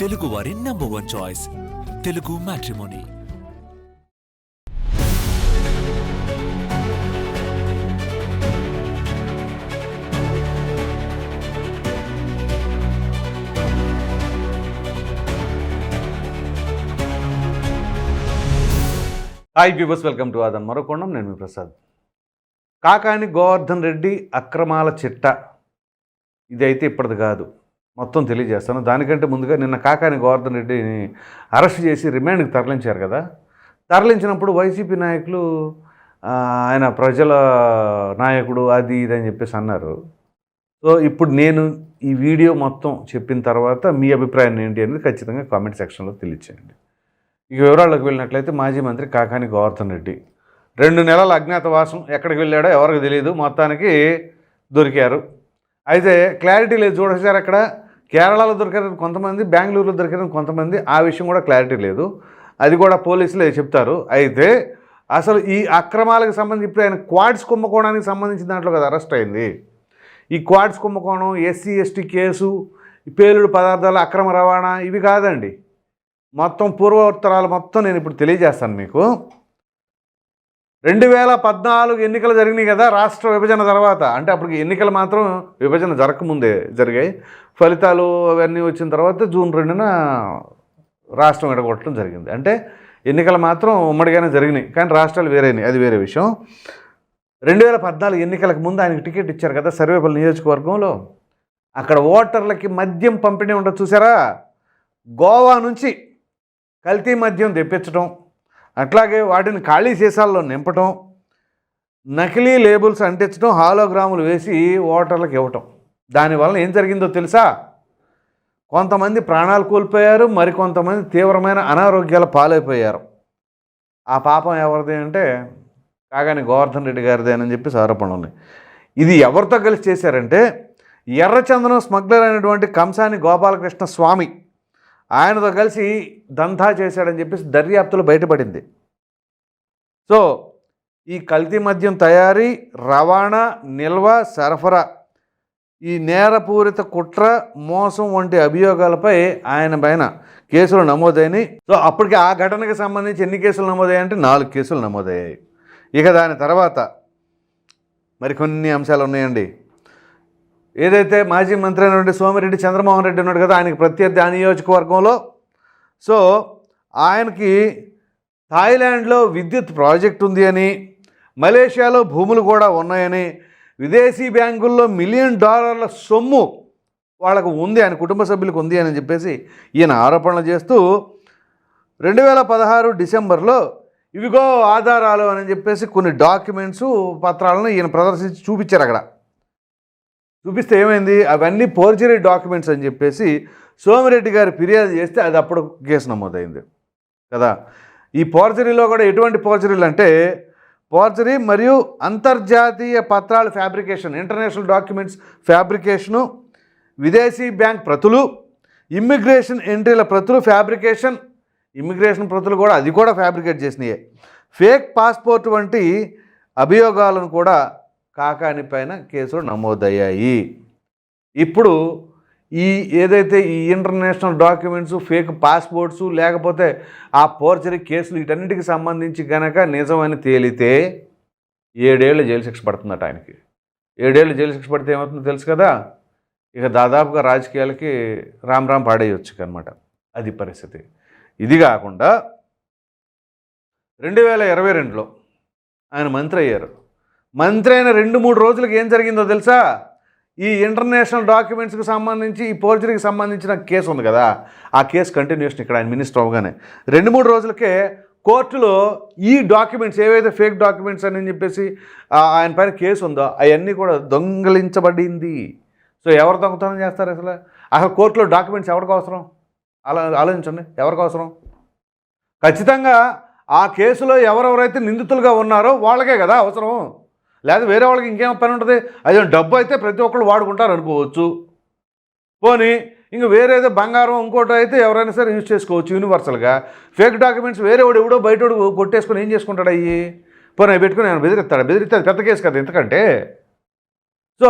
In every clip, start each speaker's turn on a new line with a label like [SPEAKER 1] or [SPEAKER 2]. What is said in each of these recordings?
[SPEAKER 1] తెలుగు వారి number one choice Telugu matrimony
[SPEAKER 2] hi viewers welcome to Aadhan మరొకొండం నేను మీ ప్రసాద్ కాకాని గోవర్ధన్ రెడ్డి అక్రమాల చిట్ట ఇదైతే ఇప్పటిది కాదు మొత్తం తెలియజేస్తాను. దానికంటే ముందుగా నిన్న కాకాని గోవర్ధన్ రెడ్డిని అరెస్ట్ చేసి రిమాండ్కి తరలించారు కదా? తరలించినప్పుడు వైసీపీ నాయకులు ఆయన ప్రజల నాయకుడు అది ఇది అని చెప్పేసి అన్నారు. సో ఇప్పుడు నేను ఈ వీడియో మొత్తం చెప్పిన తర్వాత మీ అభిప్రాయం ఏంటి అనేది ఖచ్చితంగా కామెంట్ సెక్షన్లో తెలియచేయండి. ఇక వివరాల్లోకి వెళ్ళినట్లయితే మాజీ మంత్రి కాకాని గోవర్ధన్ రెడ్డి. రెండు నెలల అజ్ఞాతవాసం ఎక్కడికి వెళ్ళాడో ఎవరికి తెలియదు మొత్తానికి దొరికారు. అయితే క్లారిటీ లేదు చూడసారు అక్కడ? కేరళలో దొరికారు కొంతమంది బెంగళూరులో దొరికారు కొంతమంది ఆ విషయం కూడా క్లారిటీ లేదు. అది కూడా పోలీసులే చెప్తారు. అయితే అసలు ఈ అక్రమాలకు సంబంధించి ఇప్పుడు ఆయన క్వాడ్స్ కుంభకోణానికి సంబంధించిన దాంట్లో కదా అరెస్ట్ అయింది. ఈ క్వాడ్స్ కుంభకోణం ఎస్సీ ఎస్టీ కేసు పేలుడు పదార్థాల అక్రమ రవాణా ఇవి కాదండి. మొత్తం పూర్వోత్తరాలు మొత్తం నేను ఇప్పుడు తెలియజేస్తాను మీకు. రెండు వేల పద్నాలుగు ఎన్నికలు జరిగినాయి కదా రాష్ట్ర విభజన తర్వాత. అంటే అప్పుడు ఎన్నికలు మాత్రం విభజన జరగకముందే జరిగాయి. ఫలితాలు అవన్నీ వచ్చిన తర్వాత జూన్ రెండున రాష్ట్రం ఎడగొట్టడం జరిగింది. అంటే ఎన్నికలు మాత్రం ఉమ్మడిగానే జరిగినాయి. కానీ రాష్ట్రాలు వేరైనాయి. అది వేరే విషయం. రెండు వేల పద్నాలుగు ఎన్నికలకు ముందు ఆయనకి టికెట్ ఇచ్చారు కదా సర్వేపల్లి నియోజకవర్గంలో. అక్కడ ఓటర్లకి మద్యం పంపిణీ ఉండదు చూసారా? గోవా నుంచి కల్తీ మద్యం తెప్పించడం అట్లాగే వాటిని ఖాళీ సీసాల్లో నింపటం నకిలీ లేబుల్స్ అంటించడం హాలోగ్రాములు వేసి ఓటర్లకు ఇవ్వటం. దానివల్ల ఏం జరిగిందో తెలుసా? కొంతమంది ప్రాణాలు కోల్పోయారు మరికొంతమంది తీవ్రమైన అనారోగ్యాల పాలైపోయారు. ఆ పాపం ఎవరిది అంటే కాగాని గోవర్ధన్ రెడ్డి గారిదే అని చెప్పేసి ఆరోపణలు ఉన్నాయి ఇది ఎవరితో కలిసి చేశారంటే ఎర్రచందనం స్మగ్లర్ అయినటువంటి కంసాని గోపాలకృష్ణ స్వామి. ఆయనతో కలిసి దంతా చేశాడని చెప్పేసి దర్యాప్తులు బయటపడింది. సో ఈ కల్తీ మద్యం తయారీ రవాణా నిల్వ సరఫరా ఈ నేరపూరిత కుట్ర మోసం వంటి అభియోగాలపై ఆయన పైన కేసులు నమోదైనాయి. సో అప్పటికి ఆ ఘటనకి సంబంధించి ఎన్ని కేసులు నమోదయ్యాయంటే నాలుగు కేసులు నమోదయ్యాయి. ఇక దాని తర్వాత మరికొన్ని అంశాలు ఉన్నాయండి. ఏదైతే మాజీ మంత్రి అయినటువంటి సోమిరెడ్డి చంద్రమోహన్ రెడ్డి ఉన్నాడు కదా ఆయనకి ప్రత్యర్థి ఆ నియోజకవర్గంలో. సో ఆయనకి థాయిలాండ్లో విద్యుత్ ప్రాజెక్ట్ ఉంది అని మలేషియాలో భూములు కూడా ఉన్నాయని విదేశీ బ్యాంకుల్లో మిలియన్ డాలర్ల సొమ్ము వాళ్ళకు ఉంది ఆయన కుటుంబ సభ్యులకు ఉంది అని చెప్పేసి ఈయన ఆరోపణలు చేస్తూ రెండు వేల పదహారు డిసెంబర్లో ఇవిగో ఆధారాలు అని చెప్పేసి కొన్ని డాక్యుమెంట్స్ పత్రాలను ఈయన ప్రదర్శించి చూపించారు అక్కడ. చూపిస్తే ఏమైంది? అవన్నీ పోర్జరీ డాక్యుమెంట్స్ అని చెప్పేసి సోమిరెడ్డి గారు ఫిర్యాదు చేస్తే అది అప్పుడు కేసు నమోదైంది. కదా? ఈ పోర్జరీలో కూడా ఎటువంటి పోర్జరీలు అంటే పోర్జరీ మరియు అంతర్జాతీయ పత్రాలు ఫ్యాబ్రికేషన్ ఇంటర్నేషనల్ డాక్యుమెంట్స్ ఫ్యాబ్రికేషను విదేశీ బ్యాంక్ ప్రతులు ఇమ్మిగ్రేషన్ ఎంట్రీల ప్రతులు ఫ్యాబ్రికేషన్ ఇమ్మిగ్రేషన్ ప్రతులు కూడా అది కూడా ఫ్యాబ్రికేట్ చేసినాయే. ఫేక్ పాస్పోర్ట్ వంటి అభియోగాలను కూడా కాకాని పైన కేసులు నమోదయ్యాయి. ఇప్పుడు ఈ ఏదైతే ఈ ఇంటర్నేషనల్ డాక్యుమెంట్స్ ఫేక్ పాస్పోర్ట్స్ లేకపోతే ఆ పోర్చరీ కేసులు వీటన్నిటికి సంబంధించి గనక నిజమని తేలితే ఏడేళ్ళు జైలు శిక్ష పడుతుందట ఆయనకి. ఏడేళ్ళు జైలు శిక్ష పడితే ఏమవుతుందో తెలుసు కదా? ఇక దాదాపుగా రాజకీయాలకి రామ్ రామ్ పాడేయచ్చు అనమాట అది పరిస్థితి. ఇది కాకుండా రెండు వేల ఇరవై రెండులో ఆయన మంత్రి అయ్యారు. మంత్రి అయిన రెండు మూడు రోజులకు ఏం జరిగిందో తెలుసా? ఈ ఇంటర్నేషనల్ డాక్యుమెంట్స్కి సంబంధించి ఈ పోల్చరీకి సంబంధించిన కేసు ఉంది కదా ఆ కేసు కంటిన్యూషన్ ఇక్కడ ఆయన మినిస్టర్ అవగానే. రెండు మూడు రోజులకే కోర్టులో ఈ డాక్యుమెంట్స్ ఏవైతే ఫేక్ డాక్యుమెంట్స్ అని చెప్పేసి ఆయన పైన కేసు ఉందో అవన్నీ కూడా దొంగలించబడింది. సో ఎవరు దొంగతనం చేస్తారు అసలు? అసలు కోర్టులో డాక్యుమెంట్స్ ఎవరికి అవసరం? అలా ఆలోచించండి ఎవరికి అవసరం? ఖచ్చితంగా ఆ కేసులో ఎవరెవరైతే నిందితులుగా ఉన్నారో వాళ్ళకే కదా అవసరం. లేదా వేరే వాళ్ళకి ఇంకేం పని ఉంటుంది? అదే డబ్బు అయితే ప్రతి ఒక్కళ్ళు వాడుకుంటారు అనుకోవచ్చు. పోనీ ఇంక వేరేదో బంగారం ఇంకోటి అయితే ఎవరైనా సరే యూజ్ చేసుకోవచ్చు యూనివర్సల్గా ఫేక్ డాక్యుమెంట్స్ వేరే వాడు ఎవడో బయటోడు కొట్టేసుకొని ఏం చేసుకుంటాడు అయ్యి? పోనీ అవి పెట్టుకుని ఆయన బెదిరిస్తాడు? బెదిరిస్తే అది పెద్ద కేసు కదా ఎందుకంటే? సో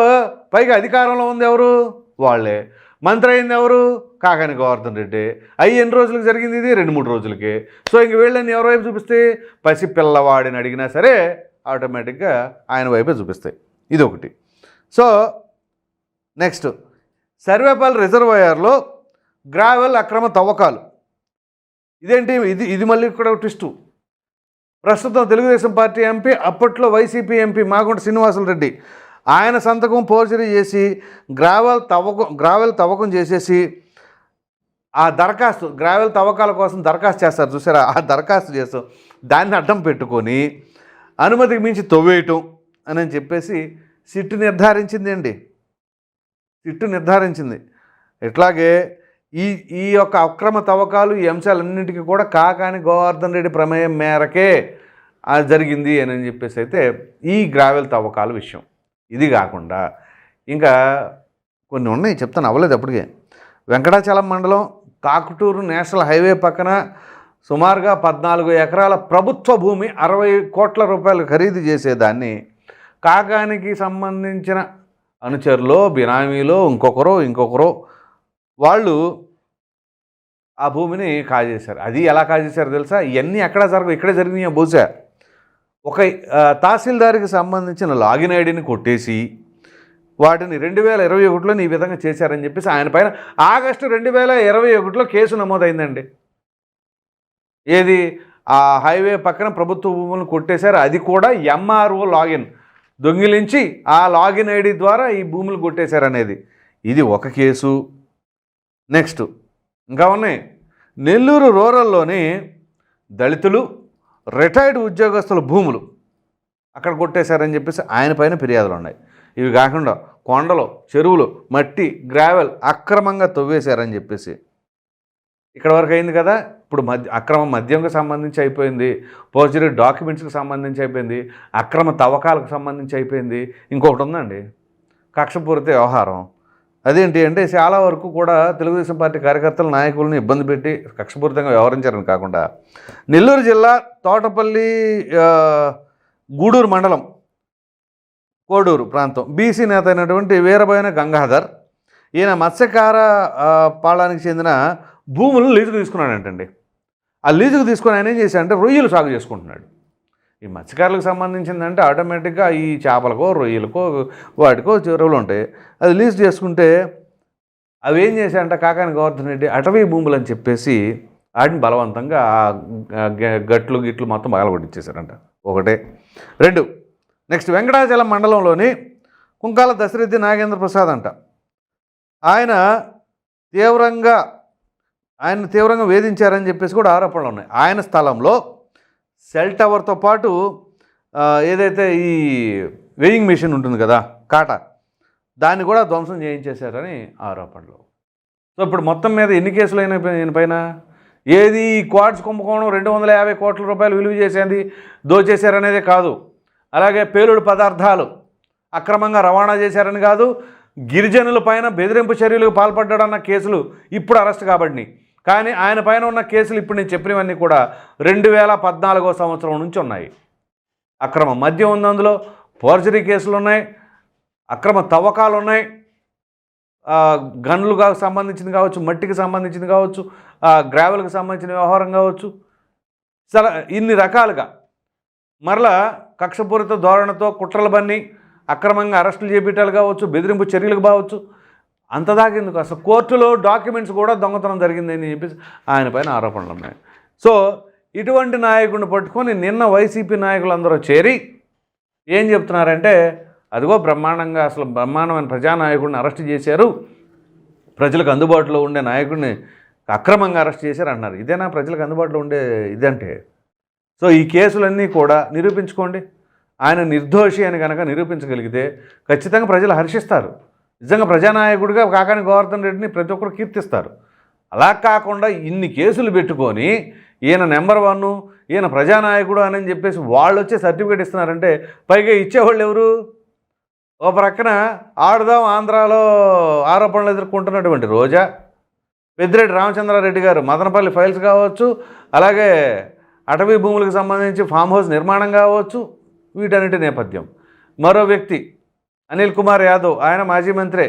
[SPEAKER 2] పైగా అధికారంలో ఉంది ఎవరు? వాళ్ళే. మంత్రి అయింది ఎవరు? కాకాని గోవర్ధన్ రెడ్డి. అయ్యి ఎన్ని రోజులకు జరిగింది ఇది? రెండు మూడు రోజులకి. సో ఇంక వీళ్ళని ఎవరి వైపు చూపిస్తే? పసి పిల్లవాడిని అడిగినా సరే ఆటోమేటిక్గా ఆయన వైపే చూపిస్తాయి. ఇది ఒకటి సో నెక్స్ట్. సర్వేపల్లి రిజర్వాయర్లో గ్రావెల్ అక్రమ తవ్వకాలు. ఇదేంటి? ఇది ఇది మళ్ళీ కూడా ట్విస్టు. ప్రస్తుతం తెలుగుదేశం పార్టీ ఎంపీ అప్పట్లో వైసీపీ ఎంపీ మాగుంట శ్రీనివాసులు రెడ్డి. ఆయన సంతకం పోర్చరీ చేసి గ్రావెల్ తవ్వకం గ్రావెల్ తవ్వకం చేసేసి ఆ దరఖాస్తు గ్రావెల్ తవ్వకాల కోసం దరఖాస్తు చేస్తారు. చూసారా? ఆ దరఖాస్తు చేస్తూ దాన్ని అడ్డం పెట్టుకొని అనుమతికి మించి తవ్వేయటం అని చెప్పేసి సిట్టు నిర్ధారించింది అండి. సిట్టు నిర్ధారించింది. ఇట్లాగే ఈ ఈ యొక్క అక్రమ తవ్వకాలు ఈ అంశాలన్నింటికీ కూడా కాకాని గోవర్ధన్ రెడ్డి ప్రమేయం మేరకే అది జరిగింది అని చెప్పేసి అయితే ఈ గ్రావెల్ తవ్వకాల విషయం. ఇది కాకుండా ఇంకా కొన్ని ఉన్నాయి చెప్తాను అవ్వలేదు అప్పటికే. వెంకటాచలం మండలం కాకుటూరు నేషనల్ హైవే పక్కన సుమారుగా పద్నాలుగు ఎకరాల ప్రభుత్వ భూమి అరవై కోట్ల రూపాయలు ఖరీదు చేసేదాన్ని. కాకానికి సంబంధించిన అనుచరులో బినామీలో ఇంకొకరో ఇంకొకరో వాళ్ళు ఆ భూమిని కాజేశారు. అది ఎలా కాజేశారో తెలుసా? ఇవన్నీ ఎక్కడ జరగవు ఇక్కడే జరిగినాయో బహుశా. ఒక తహసీల్దారికి తహసీల్దార్కి సంబంధించిన లాగిన్ ఐడిని కొట్టేసి వాటిని రెండు వేల ఇరవై ఒకటిలో ఈ విధంగా చేశారని చెప్పేసి ఆయన పైన ఆగస్టు రెండు వేల ఇరవై ఒకటిలో కేసు నమోదైందండి. ఏది? ఆ హైవే పక్కన ప్రభుత్వ భూములను కొట్టేశారు. అది కూడా ఎంఆర్ఓ లాగిన్. దొంగిలించి ఆ లాగిన్ ఐడి ద్వారా ఈ భూములు కొట్టేశారు అనేది ఇది ఒక కేసు. నెక్స్ట్. ఇంకా ఉన్నాయి. నెల్లూరు రూరల్లోని దళితులు రిటైర్డ్ ఉద్యోగస్తుల భూములు అక్కడ కొట్టేశారని చెప్పేసి ఆయన పైన ఫిర్యాదులు ఉన్నాయి. ఇవి కాకుండా కొండలు చెరువులు మట్టి గ్రావెల్ అక్రమంగా తవ్వేశారని చెప్పేసి ఇక్కడ వరకు అయింది కదా. ఇప్పుడు మద్య అక్రమ మద్యంకు సంబంధించి అయిపోయింది. పోర్చరీ డాక్యుమెంట్స్కి సంబంధించి అయిపోయింది. అక్రమ తవ్వకాలకు సంబంధించి అయిపోయింది. ఇంకొకటి ఉందండి. కక్షపూరిత వ్యవహారం. అదేంటి అంటే చాలా వరకు కూడా తెలుగుదేశం పార్టీ కార్యకర్తల నాయకులను ఇబ్బంది పెట్టి కక్షపూరితంగా వ్యవహరించారని కాకుండా నెల్లూరు జిల్లా తోటపల్లి గూడూరు మండలం కోడూరు ప్రాంతం బీసీ నేత అయినటువంటి వీరబోయిన గంగాధర్ ఈయన మత్స్యకార పాళానికి చెందిన భూములను లీజుకు తీసుకున్నాడంటండి. ఆ లీజుకు తీసుకొని ఆయన ఏం చేశాడంటే రొయ్యలు సాగు చేసుకుంటున్నాడు. ఈ మత్స్యకారులకు సంబంధించిందంటే ఆటోమేటిక్గా ఈ చేపలకో రొయ్యలకో వాటికో చెరువులు ఉంటాయి. అది లీజ్ చేసుకుంటే అవి ఏం చేశాయంటే కాకాని గోవర్ధన్ రెడ్డి అటవీ భూములు అని చెప్పేసి వాటిని బలవంతంగా గట్లు గిట్లు మొత్తం పగలగొట్టించేశారంట ఒకటే. రెండు. నెక్స్ట్ వెంకటాచలం మండలంలోని కుంకాల దశరథి నాగేంద్ర ప్రసాద్ అంట. ఆయన తీవ్రంగా ఆయన తీవ్రంగా వేధించారని చెప్పేసి కూడా ఆరోపణలు ఉన్నాయి. ఆయన స్థలంలో సెల్ టవర్తో పాటు ఏదైతే ఈ వెయింగ్ మిషన్ ఉంటుంది కదా కాటా దాన్ని కూడా ధ్వంసం చేయించేశారని ఆరోపణలు. సో ఇప్పుడు మొత్తం మీద ఎన్ని కేసులు అయిన పైన? ఏది ఈ క్వాడ్స్ కుంభకోణం రెండు వందల యాభై కోట్ల రూపాయలు విలువ చేసేది దోచేశారనేదే కాదు. అలాగే పేలుడు పదార్థాలు అక్రమంగా రవాణా చేశారని కాదు గిరిజనుల పైన బెదిరింపు చర్యలకు పాల్పడ్డాడన్న కేసులు ఇప్పుడు అరెస్ట్ కాబడినాయి. కానీ ఆయన పైన ఉన్న కేసులు ఇప్పుడు నేను చెప్పినవన్నీ కూడా రెండు వేల పద్నాలుగో సంవత్సరం నుంచి ఉన్నాయి. అక్రమ మద్యం ఉంది అందులో ఫోర్జరీ కేసులు ఉన్నాయి అక్రమ తవ్వకాలు ఉన్నాయి. గన్లుగా సంబంధించింది కావచ్చు మట్టికి సంబంధించింది కావచ్చు గ్రావెల్కి సంబంధించిన వ్యవహారం కావచ్చు. చాలా ఇన్ని రకాలుగా. మరలా కక్షపూరిత ధోరణితో కుట్రలు బన్ని అక్రమంగా అరెస్టులు చేపట్టాలు కావచ్చు బెదిరింపు చర్యలకు కావచ్చు అంతదాకా ఎందుకు? అసలు కోర్టులో డాక్యుమెంట్స్ కూడా దొంగతనం జరిగిందని చెప్పేసి ఆయన పైన ఆరోపణలు ఉన్నాయి. సో ఇటువంటి నాయకుడిని పట్టుకొని నిన్న వైసీపీ నాయకులందరూ చేరి ఏం చెప్తున్నారంటే అదిగో బ్రహ్మాండంగా అసలు బ్రహ్మాండమైన ప్రజానాయకుడిని అరెస్ట్ చేశారు. ప్రజలకు అందుబాటులో ఉండే నాయకుడిని అక్రమంగా అరెస్ట్ చేశారు అన్నారు. ఇదేనా ప్రజలకు అందుబాటులో ఉండే ఇదంటే? సో ఈ కేసులన్నీ కూడా నిరూపించుకోండి. ఆయన నిర్దోషి అని కనుక నిరూపించగలిగితే ఖచ్చితంగా ప్రజలు హర్షిస్తారు. నిజంగా ప్రజానాయకుడిగా కాకాని గోవర్ధన్ రెడ్డిని ప్రతి ఒక్కరు కీర్తిస్తారు. అలా కాకుండా ఇన్ని కేసులు పెట్టుకొని ఈయన నెంబర్ వన్ ఈయన ప్రజానాయకుడు అని చెప్పేసి వాళ్ళు వచ్చే సర్టిఫికేట్ ఇస్తున్నారంటే పైగా ఇచ్చేవాళ్ళు ఎవరు? ఓ ప్రక్కన ఆడుదాం ఆంధ్రాలో ఆరోపణలు ఎదుర్కొంటున్నటువంటి రోజా పెద్దిరెడ్డి రామచంద్రారెడ్డి గారు మదనపల్లి ఫైల్స్ కావచ్చు అలాగే అటవీ భూములకు సంబంధించి ఫామ్ హౌస్ నిర్మాణం కావచ్చు వీటన్నిటి నేపథ్యం. మరో వ్యక్తి అనిల్ కుమార్ యాదవ్ ఆయన మాజీ మంత్రే.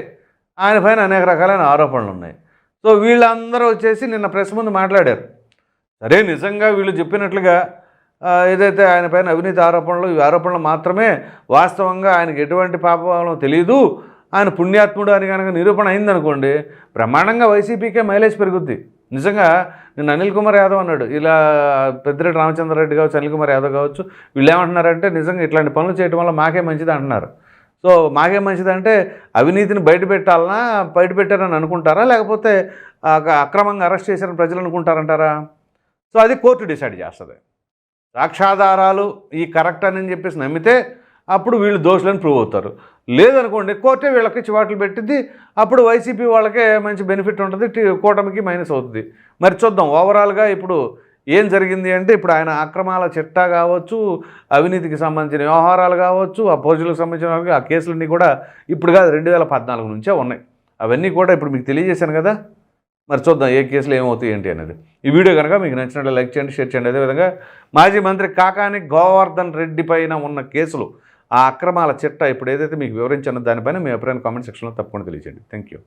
[SPEAKER 2] ఆయన పైన అనేక రకాలైన ఆరోపణలు ఉన్నాయి. సో వీళ్ళందరూ వచ్చేసి నిన్న ప్రెస్ ముందు మాట్లాడారు. సరే నిజంగా వీళ్ళు చెప్పినట్లుగా ఏదైతే ఆయన పైన అవినీతి ఆరోపణలు ఈ ఆరోపణలు మాత్రమే వాస్తవంగా ఆయనకి ఎటువంటి పాపం తెలియదు ఆయన పుణ్యాత్ముడు అని కనుక నిరూపణ అయిందనుకోండి బ్రహ్మాండంగా వైసీపీకే మైలేజ్ పెరుగుద్ది. నిజంగా నేను అనిల్ కుమార్ యాదవ్ అన్నాడు ఇలా పెద్దిరెడ్డి రామచంద్రరెడ్డి కావచ్చు అనిల్ కుమార్ యాదవ్ కావచ్చు వీళ్ళు ఏమంటున్నారంటే నిజంగా ఇట్లాంటి పనులు చేయడం వల్ల మాకే మంచిది అంటున్నారు. సో మాకే మంచిదంటే అవినీతిని బయట పెట్టాలన్నా బయట పెట్టారని అనుకుంటారా? లేకపోతే అక్రమంగా అరెస్ట్ చేశారని ప్రజలు అనుకుంటారంటారా? సో అది కోర్టు డిసైడ్ చేస్తుంది. సాక్ష్యాధారాలు ఈ కరెక్ట్ అని చెప్పేసి నమ్మితే అప్పుడు వీళ్ళు దోషులని ప్రూవ్ అవుతారు. లేదనుకోండి కోర్టే వీళ్ళకి చివాట్లు పెట్టింది అప్పుడు వైసీపీ వాళ్ళకే మంచి బెనిఫిట్ ఉంటుంది కూటమికి మైనస్ అవుతుంది. మరి చూద్దాం ఓవరాల్గా ఇప్పుడు ఏం జరిగింది అంటే ఇప్పుడు ఆయన అక్రమాల చిట్టా కావచ్చు అవినీతికి సంబంధించిన వ్యవహారాలు కావచ్చు ఆ పోజులకు సంబంధించిన ఆ కేసులన్నీ కూడా ఇప్పుడు కాదు రెండు వేల పద్నాలుగు నుంచే ఉన్నాయి. అవన్నీ కూడా ఇప్పుడు మీకు తెలియజేశాను కదా. మరి చూద్దాం ఏ కేసులు ఏమవుతాయి ఏంటి అనేది. ఈ వీడియో కనుక మీకు నచ్చినట్లు లైక్ చేయండి షేర్ చేయండి. అదేవిధంగా మాజీ మంత్రి కాకాని గోవర్ధన్ రెడ్డి పైన ఉన్న కేసులు ఆ అక్రమాల చిట్ట ఇప్పుడు ఏదైతే మీకు వివరించానో దానిపైన మీ అభిప్రాయం కామెంట్ సెక్షన్లో తప్పకుండా తెలియజేయండి. Thank you